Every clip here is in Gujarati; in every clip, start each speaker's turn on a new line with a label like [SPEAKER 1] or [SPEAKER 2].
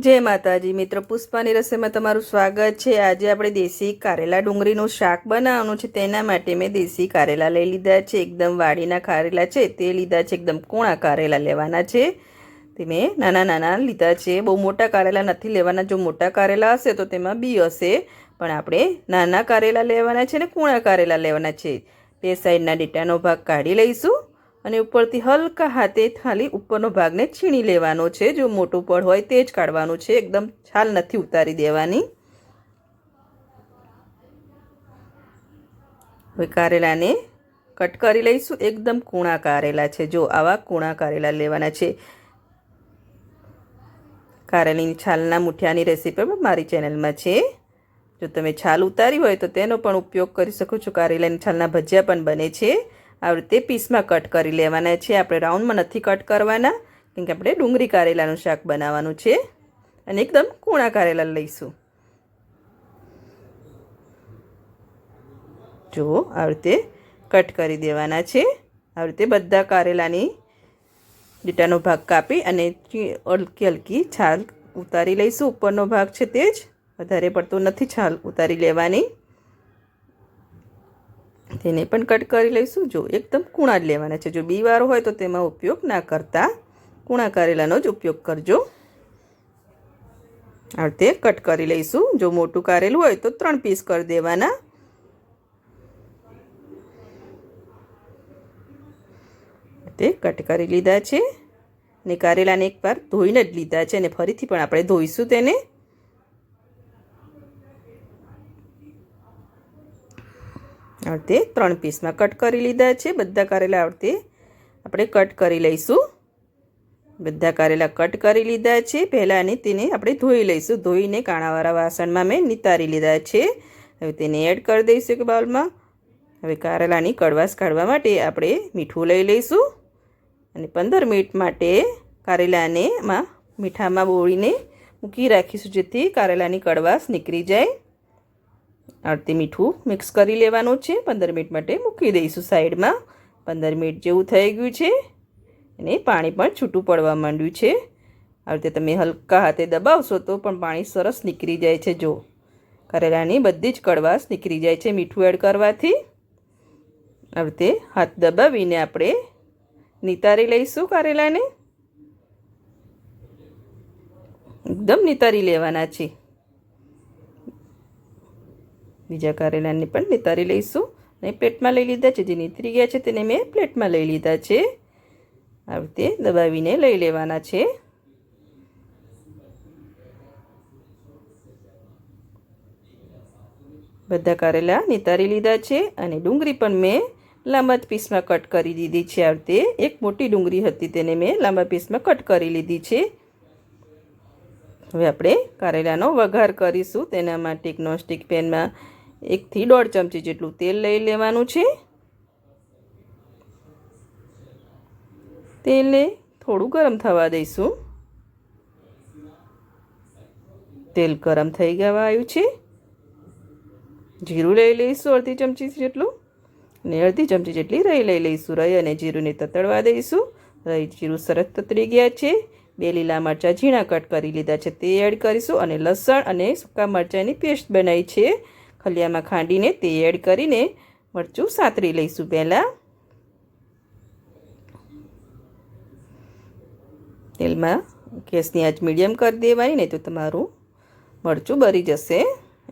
[SPEAKER 1] જય માતાજી. મિત્રો પુષ્પાની રસોઈમાં તમારું સ્વાગત છે. આજે આપણે દેશી કારેલા ડુંગળીનું શાક બનાવવાનું છે. તેના માટે મેં દેશી કારેલા લઈ લીધા છે. એકદમ વાડીના કારેલા છે. તે લીધા છે એકદમ કોણા કારેલા લેવાના છે. તે મેં નાના નાના લીધા છે. બહુ મોટા કારેલા નથી લેવાના. જો મોટા કારેલા હશે તો તેમાં બી હશે. પણ આપણે નાના કારેલા લેવાના છે ને કૂણા કારેલા લેવાના છે. તે સાઈડના ડેટાનો ભાગ કાઢી લઈશું. અને ઉપરથી હલકા હાથે ખાલી ઉપરનો ભાગને છીણી લેવાનો છે. જો મોટું પડ હોય તે જ કાઢવાનું છે. એકદમ છાલ નથી ઉતારી દેવાની. હવે કારેલાને કટ કરી લઈશું. એકદમ કૂણા કારેલા છે. જો આવા કૂણા કારેલા લેવાના છે. કારેલીની છાલના મુઠિયાની રેસીપી પણ મારી ચેનલમાં છે. જો તમે છાલ ઉતારી હોય તો તેનો પણ ઉપયોગ કરી શકો છો. કારેલાની છાલના ભજીયા પણ બને છે. આવી રીતે પીસમાં કટ કરી લેવાના છે. આપણે રાઉન્ડમાં નથી કટ કરવાના, કેમ કે આપણે ડુંગળી કારેલાનું શાક બનાવવાનું છે. અને એકદમ કૂણા કારેલા લઈશું. જુઓ આવી રીતે કટ કરી દેવાના છે. આવી રીતે બધા કારેલાની લીટાનો ભાગ કાપી અને હલકી હલકી છાલ ઉતારી લઈશું. ઉપરનો ભાગ છે તે જ. વધારે પડતો નથી છાલ ઉતારી લેવાની. તેને પણ કટ કરી લઈશું. જો એકદમ કૂણા જ લેવાના છે. જો બીવારો હોય તો તેમાં ઉપયોગ ના કરતા કૂણા કારેલાનો જ ઉપયોગ કરજો. આ રીતે કટ કરી લઈશું. જો મોટું કારેલું હોય તો ત્રણ પીસ કરી દેવાના. તે કટ કરી લીધા છે. ને કારેલાને એકવાર ધોઈને જ લીધા છે. અને ફરીથી પણ આપણે ધોઈશું તેને. આ રીતે ત્રણ પીસમાં કટ કરી લીધા છે. બધા કારેલા આ આપણે કટ કરી લઈશું. બધા કારેલા કટ કરી લીધા છે. પહેલાં તેને આપણે ધોઈ લઈશું. ધોઈને કાણાવાળા વાસણમાં મેં નિતારી લીધા છે. હવે તેને એડ કરી દઈશું કે બાઉલમાં. હવે કારેલાની કડવાશ કાઢવા માટે આપણે મીઠું લઈ લઈશું. અને પંદર મિનિટ માટે કારેલાને માં મીઠામાં બોળીને મૂકી રાખીશું જેથી કારેલાની કડવાશ નીકળી જાય. આરતી મીઠું મિક્સ કરી લેવાનું છે. પંદર મિનિટ માટે મૂકી દઈશું સાઈડમાં. પંદર મિનિટ જેવું થઈ ગયું છે. અને પાણી પણ છૂટું પડવા માંડ્યું છે. આવી રીતે તમે હલકા હાથે દબાવશો તો પણ પાણી સરસ નીકળી જાય છે. જો કરેલાની બધી જ કડવાશ નીકળી જાય છે મીઠું એડ કરવાથી. આવી રીતે હાથ દબાવીને આપણે નિતારી લઈશું કારેલાને. એકદમ નિતારી લેવાના છે. બીજા કારેલાને પણ નિતારી લઈશું. અને પ્લેટમાં લઈ લીધા છે, જે નીતરી ગયા છે તેને મેં પ્લેટમાં લઈ લીધા છે. આવી રીતે દબાવીને લઈ લેવાના છે. બધા કારેલા નિતારી લીધા છે અને ડુંગળી પણ મેં લાંબા પીસમાં કટ કરી દીધી છે. આ રીતે એક મોટી ડુંગળી હતી તેને મેં લાંબા પીસમાં કટ કરી લીધી છે. હવે આપણે કારેલાનો વઘાર કરીશું. તેના માટે એક નોનસ્ટિક પેનમાં એકથી દોઢ ચમચી જેટલું તેલ લઈ લેવાનું છે. તેલને થોડું ગરમ થવા દઈશું. તેલ ગરમ થઈ ગયા આવ્યું છે. જીરું લઈ લઈશું અડધી ચમચી જેટલું ને અડધી ચમચી જેટલી રહી લઈ લઈશું. રહી અને જીરુંને તતડવા દઈશું. રહી જીરું સરસ તતડી ગયા છે. બે લીલા મરચાં ઝીણા કટ કરી લીધા છે. તે એડ કરીશું અને લસણ અને સૂકા મરચાંની પેસ્ટ બનાવી છે. ખલિયામાં ખાંડીને તે એડ કરીને મરચું સાતરી લઈશું પહેલાં. તેલમાં ગેસની આજ મીડિયમ કરી દેવાની, નહીં તો તમારું મરચું બળી જશે.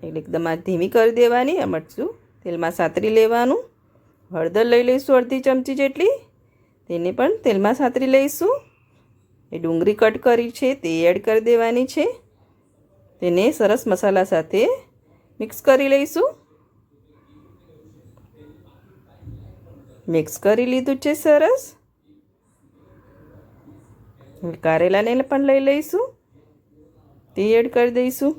[SPEAKER 1] એટલે એકદમ આ ધીમી કરી દેવાની, આ મરચું તેલમાં સાતરી લેવાનું. હળદર લઈ લઈશું અડધી ચમચી જેટલી, તેને પણ તેલમાં સાતરી લઈશું. એ ડુંગળી કટ કરી છે, તે એડ કરી દેવાની છે. તેને સરસ મસાલા સાથે મિક્સ કરી લઈશું. મિક્સ કરી લીધું છે સરસ. કારેલાને પણ લઈ લઈશું. તે એડ કરી દઈશું.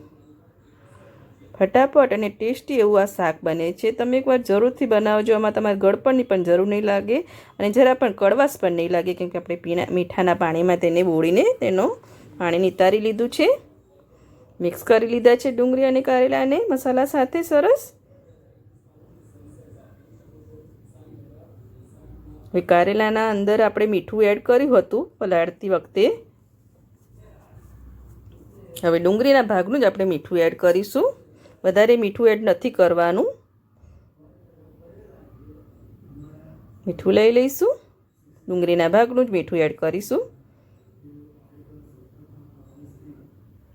[SPEAKER 1] ફટાફટ અને ટેસ્ટી એવું આ શાક બને છે. તમે એકવાર જરૂરથી બનાવજો. આમાં તમારે ગળપણની પણ જરૂર નહીં લાગે અને જરા પણ કડવાશ પણ નહીં લાગે, કેમ કે આપણે પીણા મીઠાના પાણીમાં તેને બોળીને તેનો પાણી નિતારી લીધું છે. મિક્સ કરી લીધા છે ડુંગળી અને કારેલાને મસાલા સાથે સરસ. હવે કારેલાના અંદર આપણે મીઠું એડ કર્યું હતું પલાળતી વખતે. હવે ડુંગળીના ભાગનું જ આપણે મીઠું એડ કરીશું. વધારે મીઠું એડ નથી કરવાનું. મીઠું લઈ લઈશું. ડુંગળીના ભાગનું જ મીઠું એડ કરીશું.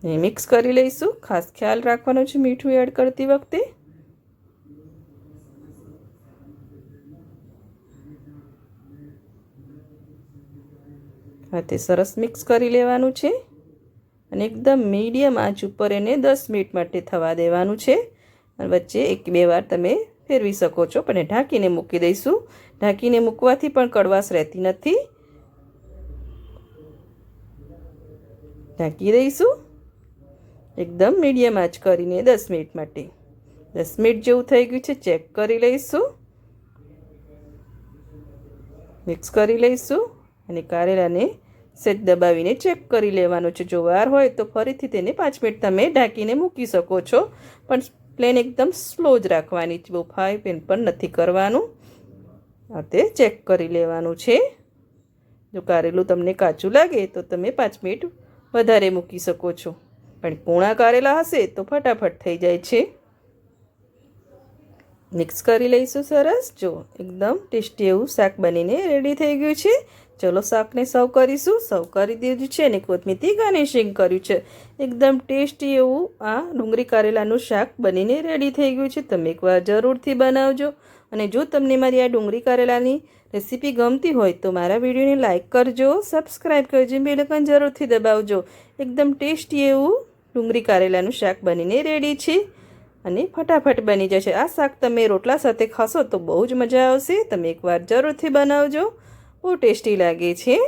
[SPEAKER 1] એ મિક્સ કરી લઈશું. ખાસ ખ્યાલ રાખવાનો છે મીઠું એડ કરતી વખતે. હા, તે સરસ મિક્સ કરી લેવાનું છે. અને એકદમ મીડિયમ આંચ ઉપર એને દસ મિનિટ માટે થવા દેવાનું છે. અને વચ્ચે એક બે વાર તમે ફેરવી શકો છો, પણ એ ઢાંકીને મૂકી દઈશું. ઢાંકીને મૂકવાથી પણ કડવાશ રહેતી નથી. ઢાંકી દઈશું. એકદમ મીડિયમ આંચ કરીને દસ મિનિટ માટે. દસ મિનિટ જેવું થઈ ગયું છે ચેક કરી લઈશું. મિક્સ કરી લઈશું અને કારેલાને સેજ દબાવીને ચેક કરી લેવાનું છે. જો વાર હોય તો ફરીથી તેને પાંચ મિનિટ તમે ઢાંકીને મૂકી શકો છો. પણ પ્લેન એકદમ સ્લો જ રાખવાની બહુ ફાઈ પેન પણ નથી કરવાનું. આ તે ચેક કરી લેવાનું છે. જો કારેલું તમને કાચું લાગે તો તમે પાંચ મિનિટ વધારે મૂકી શકો છો. પણ પૂણા કારેલા હશે તો ફટાફટ થઈ જાય છે. મિક્સ કરી લઈશું સરસ. જો એકદમ ટેસ્ટી એવું શાક બનીને રેડી થઈ ગયું છે. ચલો શાકને સર્વ કરીશું. સર્વ કરી દીધું છે અને કોથમીરથી ગાર્નિશિંગ કર્યું છે. એકદમ ટેસ્ટી એવું આ ડુંગળી કારેલાનું શાક બનીને રેડી થઈ ગયું છે. તમે એકવાર જરૂરથી બનાવજો. અને જો તમને મારી આ ડુંગળી કારેલાની રેસીપી ગમતી હોય તો મારા વિડીયોને લાઇક કરજો. સબસ્ક્રાઈબ કરજો. બેલકન જરૂરથી દબાવજો. એકદમ ટેસ્ટી એવું ડુંગળી કારેલાનું શાક બનીને રેડી છે અને ફટાફટ બની જશે. આ શાક તમે રોટલા સાથે ખાશો તો બહુ જ મજા આવશે. તમે એકવાર જરૂરથી બનાવજો. બહુ ટેસ્ટી લાગે છે.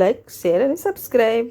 [SPEAKER 1] લાઇક શેર અને સબસ્ક્રાઈબ.